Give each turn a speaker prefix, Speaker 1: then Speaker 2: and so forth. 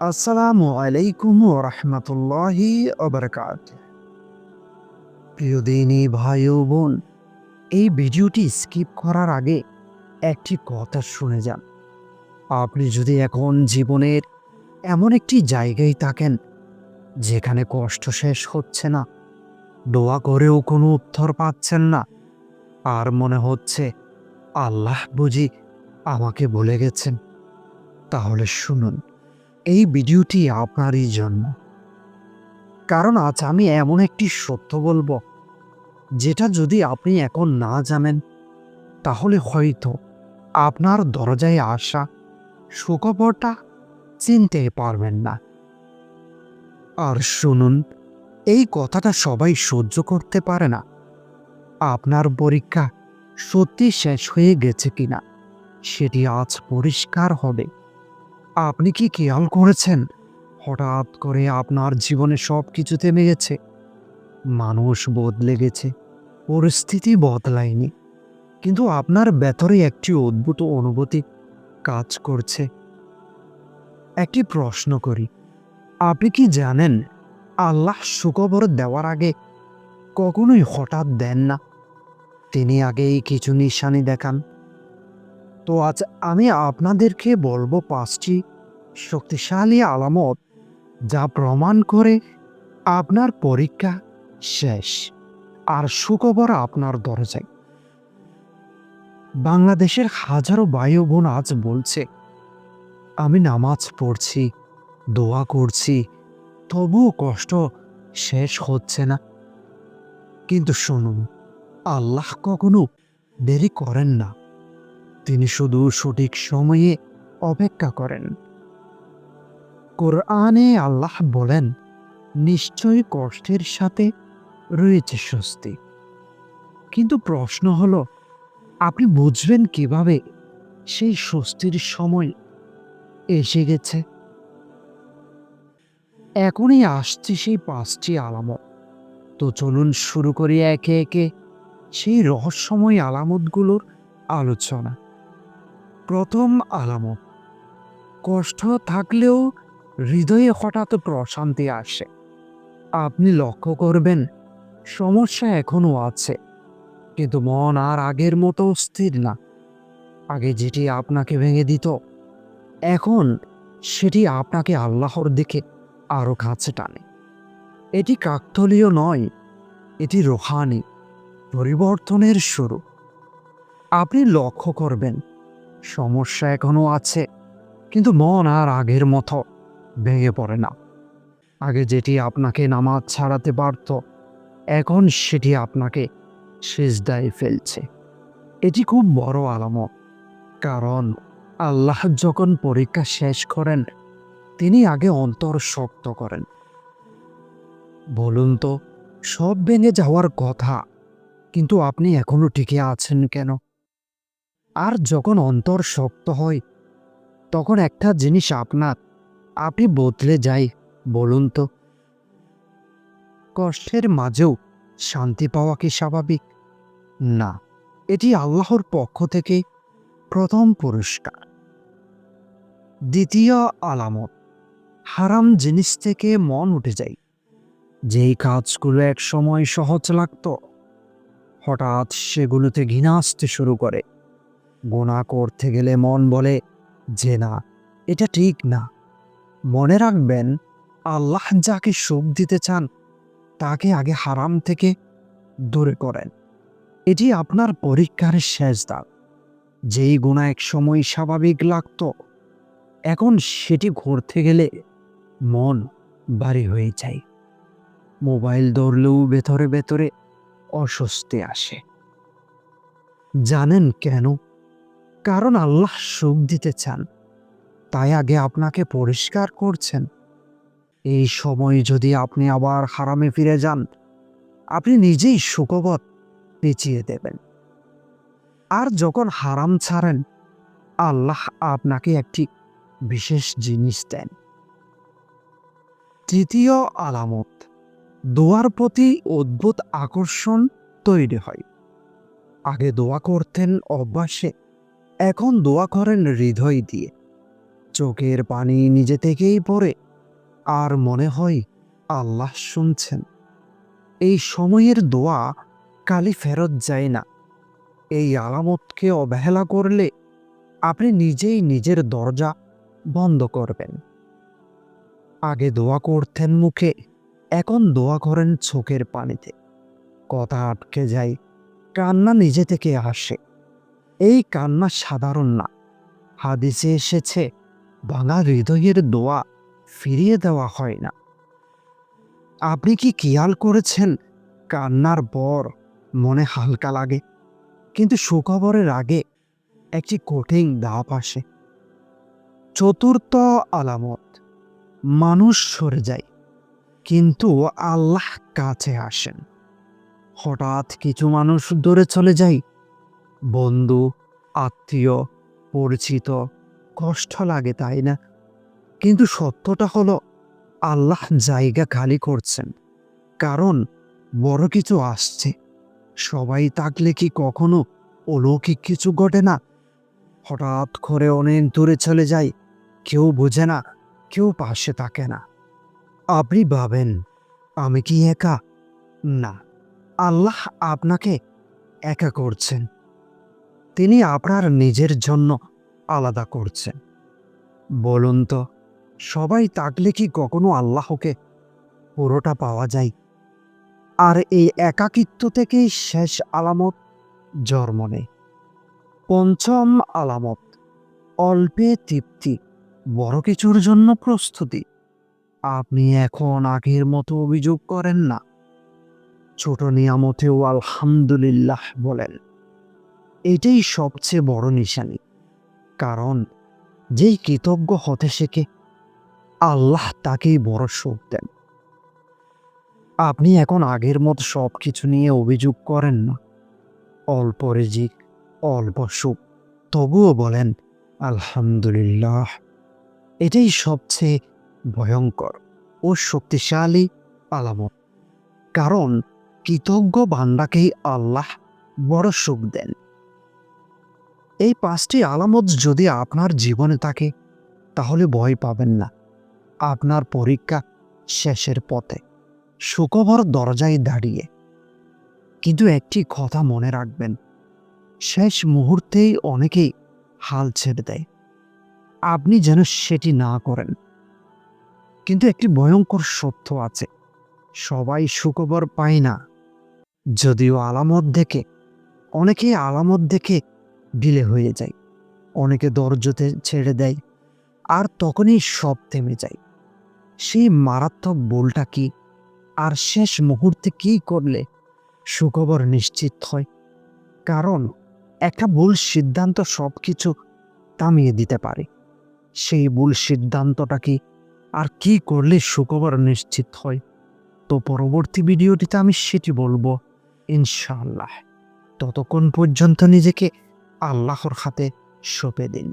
Speaker 1: আসসালামু আলাইকুম রহমতুল্লাহি অবরকাত প্রিয় দিনী ভাই ও বোন, এই ভিডিওটি স্কিপ করার আগে একটি কথা শুনে যান। আপনি যদি এখন জীবনের এমন একটি জায়গায় থাকেন যেখানে কষ্ট শেষ হচ্ছে না, দোয়া করেও কোনো উত্তর পাচ্ছেন না, আর মনে হচ্ছে আল্লাহ বুঝি আমাকে ভুলে গেছেন, তাহলে শুনুন। এই ভিডিওটি আপনারই জন্য। কারণ আজ আমি এমন একটি সত্য বলব, যেটা যদি আপনি এখন না জানেন, তাহলে হয়তো আপনার দরজায় আসা সুখবরটা চিনতে পারবেন না। আর শুনুন, এই কথাটা সবাই সহ্য করতে পারে না। আপনার পরীক্ষা সত্যি শেষ হয়ে গেছে কিনা, সেটি আজ পরিষ্কার হবে। আপনি কি খেয়াল করেছেন? হঠাৎ করে আপনার জীবনে সব কিছু থেমে গেছে। মানুষ বদলে গেছে, পরিস্থিতি বদলায়নি। কিন্তু আপনার ভেতরে একটি অদ্ভুত অনুভূতি কাজ করছে। একটি প্রশ্ন করি, আপনি কি জানেন, আল্লাহ সুখবর দেওয়ার আগে কখনোই হঠাৎ দেন না? তিনি আগেই কিছু নিশানি দেখান। তো আজ আমি আপনাদেরকে বলব পাঁচটি শক্তিশালী আলামত যা প্রমাণ করে আপনার পরীক্ষা শেষ আর সুখবর আপনার দরজায়। বাংলাদেশের হাজারো বায়ু বোন আজ বলছে, আমি নামাজ পড়ছি, দোয়া করছি, তবুও কষ্ট শেষ হচ্ছে না। কিন্তু শুনুন, আল্লাহ কখনো দেরি করেন না। তিনি শুধু সঠিক সময়ে অপেক্ষা করেন। কোরআনে আল্লাহ বলেন, নিশ্চয় কষ্টের সাথে রয়েছে স্বস্তি। কিন্তু প্রশ্ন হলো, আপনি বুঝবেন কীভাবে সেই স্বস্তির সময় এসে গেছে? এখনই আসছে সেই পাঁচটি আলামত। তো চলুন শুরু করি একে একে সেই রহস্যময় আলামতগুলোর আলোচনা। প্রথম আলামত কষ্ট থাকলেও হৃদয়ে হঠাৎ প্রশান্তি আসে। আপনি লক্ষ্য করবেন, সমস্যা এখনও আছে, কিন্তু মন আর আগের মতো স্থির না। আগে যেটি আপনাকে ভেঙে দিত, এখন সেটি আপনাকে আল্লাহর দিকে আরও কাছে টানে। এটি কাকতলীয় নয়, এটি রোহানি, পরিবর্তনের শুরু। আপনি লক্ষ্য করবেন সমস্যা এখনও আছে, কিন্তু মন আর আগের মতো ভেঙে পড়ে না। আগে যেটি আপনাকে নামাজ ছাড়াতে পারত, এখন সেটি আপনাকে সেজদায় ফেলছে। এটি খুব বড় আলামত, কারণ আল্লাহ যখন পরীক্ষা শেষ করেন, তিনি আগে অন্তর শক্ত করেন। বলুন তো, সব ভেঙে যাওয়ার কথা, কিন্তু আপনি এখনও টিকে আছেন কেন? আর যখন অন্তর শক্ত হয়, তখন একটা জিনিস আপনার, আপনি বদলে যাই, বলুন তো। কষ্টের মাঝেও শান্তি পাওয়া কি স্বাভাবিক? না, এটি আল্লাহর পক্ষ থেকে প্রথম পুরস্কার। দ্বিতীয় আলামত, হারাম জিনিস থেকে মন উঠে যায়। যেই কাজগুলো এক সময় সহজ লাগতো, হঠাৎ সেগুলোতে ঘৃণা আসতে শুরু করে। গোনা করতে গেলে মন বলে, যে না, এটা ঠিক না। মনে রাখবেন, আল্লাহ যাকে সুখ দিতে চান, তাকে আগে হারাম থেকে দূরে করেন। এটি আপনার পরীক্ষার শেষ দাগ। যেই গুণা এক সময় স্বাভাবিক লাগত, এখন সেটি ঘুরতে গেলে মন ভারী হয়ে যায়। মোবাইল ধরলেও ভেতরে ভেতরে অস্বস্তি আসে। জানেন কেন? কারণ আল্লাহ সুখ দিতে চান। তাই আগে আপনাকে পরিষ্কার করছেন। এই সময় যদি আপনি আবার হারামে ফিরে যান, আপনি নিজেই সুখবত পেঁচিয়ে দেবেন। আর যখন হারাম ছাড়েন, আল্লাহ আপনাকে একটি বিশেষ জিনিস দেন। তৃতীয় আলামত, দোয়ার প্রতি অদ্ভুত আকর্ষণ তৈরি হয়। আগে দোয়া করতেন অভ্যাসে এখন দোয়া করেন হৃদয় দিয়ে। চোখের পানি নিজে থেকেই পড়ে, আর মনে হয় আল্লাহ শুনছেন। এই সময়ের দোয়া কালি ফেরত যায় না। এই আলামতকে অবহেলা করলে আপনি নিজেই নিজের দরজা বন্ধ করবেন। আগে দোয়া করতেন মুখে, এখন দোয়া করেন চোখের পানিতে। কথা আটকে যায়, কান্না নিজে থেকে আসে। এই কান্না সাধারণ না। হাদিসে এসেছে, ভাঙা হৃদয়ের দোয়া ফিরিয়ে দেওয়া হয় না। আপনি কি খেয়াল করেছেন, কান্নার পর মনে হালকা লাগে, কিন্তু সুখবরের আগে একটি কঠিন ধাপ আসে। চতুর্থ আলামত, মানুষ সরে যায়, কিন্তু আল্লাহ কাছে আসেন। হঠাৎ কিছু মানুষ দূরে চলে যায় বন্ধু, আত্মীয়, পরিচিত, কষ্ট লাগে, তাই না? কিন্তু সত্যটা হলো, আল্লাহ জায়গা খালি করছেন। কারণ বড় কিছু আসছে। সবাই থাকলে কি কখনো অলৌকিক কিছু ঘটে না? হঠাৎ করে অনেক দূরে চলে যায় কেউ বোঝে না, কেউ পাশে থাকে না। আপনি ভাবেন, আমি কি একা? না, আল্লাহ আপনাকে একা করছেন। তিনি আপনার নিজের জন্য আলাদা করছেন। বলুন তো, সবাই তাকলে কি কখনো আল্লাহকে পুরোটা পাওয়া যায়? আর এই একাকিত্ব থেকেই শেষ আলামত জন্ম পঞ্চম আলামত, অল্পে তৃপ্তি, বড় কিছুর জন্য প্রস্তুতি। আপনি এখন আগের মতো অভিযোগ করেন না। ছোট নিয়ামতেও আলহামদুলিল্লাহ বলেন। এটাই সবচেয়ে বড় নিশানি। কারণ যেই কৃতজ্ঞ হতে শেখে, আল্লাহ তাকেই বড় সুখ দেন। আপনি এখন আগের মতো সব কিছু নিয়ে অভিযোগ করেন না। অল্প রিজিক, অল্প সুখ, তবুও বলেন, আলহামদুলিল্লাহ, এটাই সবচেয়ে ভয়ঙ্কর ও শক্তিশালী আলামত। কারণ কৃতজ্ঞ বান্দাকেই আল্লাহ বড় সুখ দেন। এই পাঁচটি আলামত যদি আপনার জীবনে থাকে, তাহলে ভয় পাবেন না। আপনার পরীক্ষা শেষের পথে, সুখবর দরজায় দাঁড়িয়ে। কিন্তু একটি কথা মনে রাখবেন, শেষ মুহূর্তেই অনেকেই হাল ছেড়ে দেয়। আপনি যেন সেটি না করেন। কিন্তু একটি ভয়ঙ্কর সত্য আছে, সবাই সুখবর পায় না। যদিও আলামত দেখে, অনেকেই আলামত দেখে ডিলে হয়ে যায়। অনেকে দরজতে ছেড়ে দেয় আর তখনই সব থেমে যায়। সেই মারাত্মক বলটা কি আর শেষ মুহূর্তে কি করলে? সুখবর নিশ্চিত হয়। কারণ একটা ভুল সিদ্ধান্ত সব কিছু থামিয়ে দিতে পারে। সেই ভুল সিদ্ধান্তটা কি আর কি করলে সুখবর নিশ্চিত হয়? তো পরবর্তী ভিডিওটিতে আমি সেটি বলব। ইনশাআল্লাহ। ততক্ষণ পর্যন্ত নিজেকে আল্লাহর হাতে সঁপে দিন।